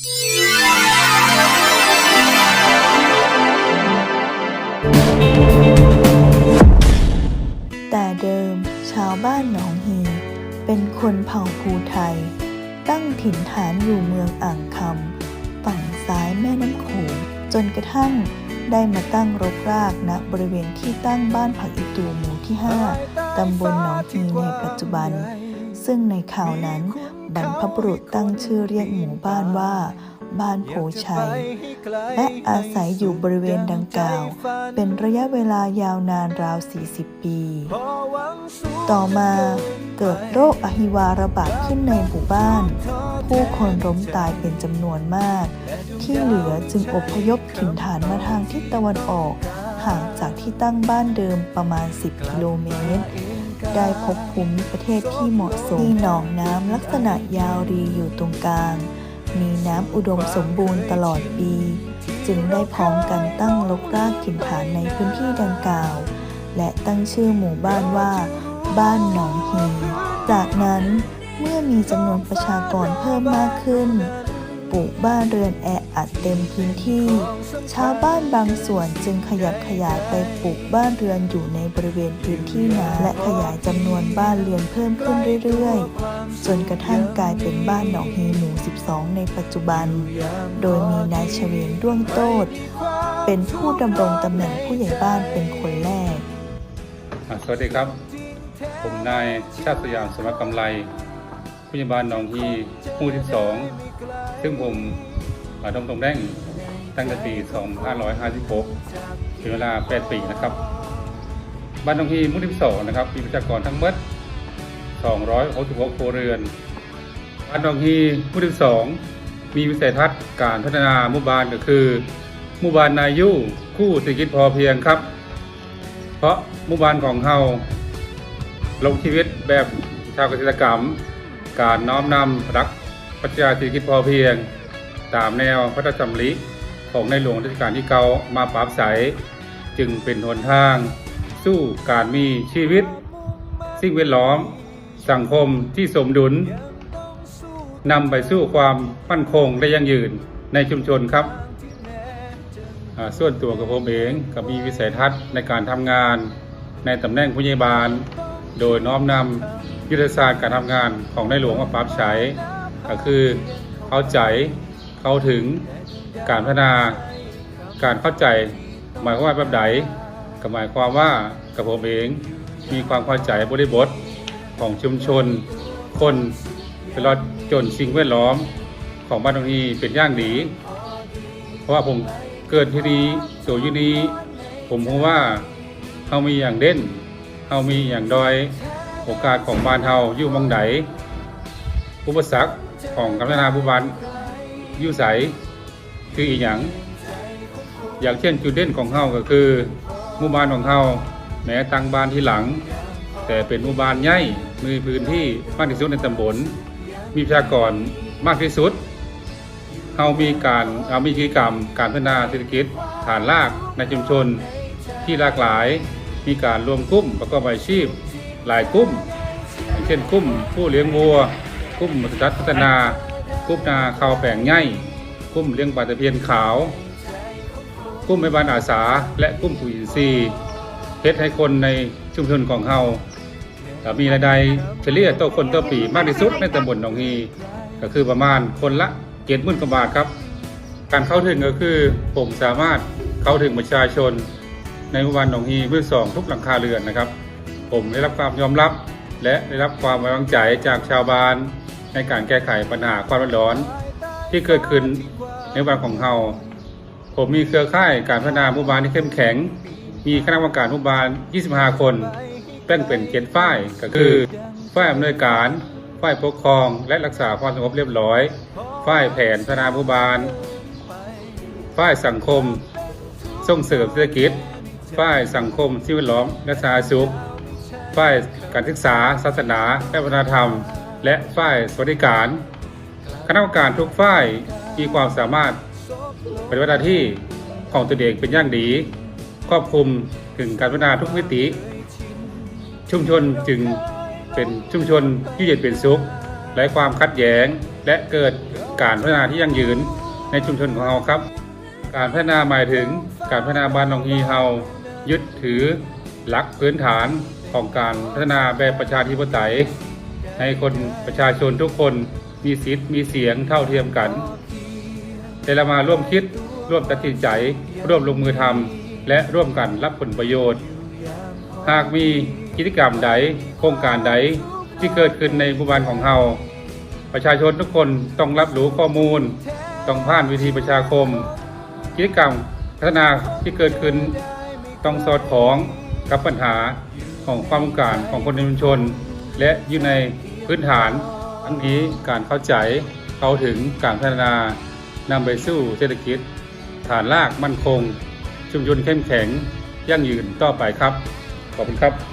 แต่เดิมชาวบ้านหนองฮี เป็นคนเผ่าภูไทย ตั้งถิ่นฐานอยู่เมืองอ่างคำฝั่งซ้ายแม่น้ำโขงจนกระทั่งได้มาตั้งรกรากณบริเวณที่ตั้งบ้านผักอีตูหมู่ที่ 5 ตำบลหนองฮีในปัจจุบัน ซึ่งในข่าวนั้นบรรพบุรุษตั้งชื่อเรียกหมู่บ้านว่า บ้านโพชัย และอาศัยอยู่บริเวณดังกล่าว เป็นระยะเวลายาวนานราว 40 ปี ต่อมาเกิดโรคอหิวาระบาดขึ้นในหมู่บ้าน ผู้คนล้มตายเป็นจำนวนมาก ที่เหลือจึงอพยพถิ่นฐานมาทางทิศตะวันออก ห่างจากที่ตั้งบ้านเดิมประมาณ 10 กิโลเมตร ได้พบภูมิประเทศที่เหมาะสมมีหนองน้ำลักษณะยาวรีอยู่ตรงกลาง มีน้ำอุดมสมบูรณ์ตลอดปี จึงได้พร้อมกันตั้งลกรากถิ่นฐานในพื้นที่ดังกล่าว และตั้งชื่อหมู่บ้านว่า บ้านหนองฮีจากนั้นเมื่อมีจำนวนประชากรเพิ่มมากขึ้น ปลูกบ้านเรือนแออัดเต็มพื้นที่ ชาวบ้านบางส่วนจึงขยับขยายไปปลูกบ้านเรือนอยู่ในบริเวณพื้นที่นาและขยายจำนวนบ้านเรือนเพิ่มขึ้นเรื่อยๆ จนกระทั่งกลายเป็นบ้านหนองฮีหมู่12 ในปัจจุบัน โดยมีนายเฉวียนด้วงโตดเป็นผู้ดำรงตำแหน่งผู้ใหญ่บ้านเป็นคนแรก สวัสดีครับ ผมนายชาติสยามสมัครกำไร ผู้ใหญ่บ้านหนองฮีหมู่12 ซึ่งผมมาดำรงตำแหน่งตั้งแต่ปี 2556เป็นเวลา 8 ปีนะครับ บ้านหนองฮีหมู่12 นะครับ มีประชากรทั้งหมด 266 ครัวเรือน บ้านหนองฮีหมู่12 มีวิสัยทัศน์การพัฒนาหมู่บ้านก็คือหมู่บ้านนายุคู่เศรษฐกิจพอเพียงครับ เพราะหมู่บ้านของเฮาลงชีวิตแบบชาวเกษตรกรรม การน้อมนำรักปรัชญาเศรษฐกิจพอเพียง ตามแนวพระราชดำริของในหลวงรัชกาลที่เก้ามาปรับใช้จึงเป็นหนทาง สู้การมีชีวิต สิ่งแวดล้อม สังคมที่สมดุลนำไปสู่ความมั่นคงและยั่งยืนในชุมชนครับส่วนตัวกับผมเองก็มีวิสัยทัศน์ในการทำงานในตำแหน่งผู้ใหญ่บาลโดยน้อมนำ ยุทธศาสตร์การทำงานของในหลวงมาปรับใช้ ก็คือเข้าใจเข้าถึงการพัฒนาการเข้าใจ หมายความว่าแบบใดก็หมายความว่ากับผมเองมีความเข้าใจบริบทของชุมชน คนตลอดจนสิ่งแวดล้อมของบ้านตรงนี้เป็นอย่างดี เพราะว่าผมเกิดที่นี้โตอยู่นี้ ผมรู้ว่าเฮามีอย่างเด่นเฮามีอย่างดอย โอกาสของบ้านเฮาอยู่มองใดอุปสรรคของการพัฒนาผู้บ้านอยู่ไสคืออีหยังอย่างเช่นจุดเด่นของเฮาก็คือหมู่บ้านของเฮาแม้ตั้งบ้านที่หลัง แต่เป็นหมู่บ้านใหญ่มีพื้นที่มากที่สุดในตำบล มีประชากรมากที่สุดเรามีการเรามีกิจกรรม การพัฒนาเศรษฐกิจฐานรากในชุมชนที่หลากหลาย มีการรวมกลุ่มประกอบอาชีพ หลายกลุ่มอย่างเช่นกลุ่มผู้เลี้ยงวัวกลุ่มมัสยัดพัฒนากลุ่มนาข้าวแปลงใหญ่กลุ่มเลี้ยงปลาตะเพียนขาวกลุ่มแม่บ้านอาสา และกลุ่มปุ๋ยอินทรีย์เฮ็ดให้คนในชุมชนของเรามีรายได้เฉลี่ยต่อคนต่อปีมากที่สุดในตำบลหนองฮีก็คือประมาณคนละเจ็ดหมื่นกว่าบาทครับ การเข้าถึงก็คือผมสามารถเข้าถึงประชาชนในหมู่บ้านหนองฮีมือสองทุกหลังคาเรือนนะครับ ผมได้รับความยอมรับ และได้รับความไว้วางใจจากชาวบ้าน ในการแก้ไขปัญหาความร้อนที่เกิดขึ้นในบ้านของเราผมมีเครือข่ายการพัฒนาหมู่บ้านที่เข้มแข็ง มีคณะกรรมการหมู่บ้าน 25 คนแบ่งเป็นเจ็ดฝ่ายก็คือฝ่ายอำนวยการฝ่ายปกครอง และรักษาความสงบเรียบร้อยฝ่ายแผนพัฒนาหมู่บ้านฝ่ายสังคม ส่งเสริมเศรษฐกิจฝ่ายสังคมสิ่งแวดล้อมและสาธารณสุข ฝ่ายการศึกษา ศาสนา และวัฒนธรรม และฝ่ายสวัสดิการ คณะกรรมการทุกฝ่ายมีความสามารถปฏิบัติหน้าที่ของตัวเองเป็นอย่างดี ครอบคลุมถึงการพัฒนาทุกมิติ ชุมชนจึงเป็นชุมชนที่เย็นเป็นสุขไร้ความขัดแย้ง และเกิดการพัฒนาที่ยั่งยืนในชุมชนของเราครับ การพัฒนาหมายถึงการพัฒนาบ้านหนองฮีเฮายึดถือหลักพื้นฐาน ของการพัฒนาแบบประชาธิปไตย ให้คนประชาชนทุกคนมีสิทธิ์มีเสียงเท่าเทียมกันแต่เรามาร่วมคิดร่วมตัดสินใจ ร่วมลงมือทำและร่วมกันรับผลประโยชน์ หากมีกิจกรรมใด โครงการใดที่เกิดขึ้นในหมู่บ้านของเราประชาชนทุกคนต้องรับรู้ข้อมูล ต้องผ่านวิธีประชาคม กิจกรรมพัฒนาที่เกิดขึ้นต้องสอดคล้องกับปัญหา ของความต้องการของคนในชุมชน และอยู่ในพื้นฐาน ทั้งนี้การเข้าใจเข้าถึงการพัฒนานำไปสู่เศรษฐกิจ ฐานรากมั่นคง ชุมชนเข้มแข็งยั่งยืนต่อไปครับ ขอบคุณครับ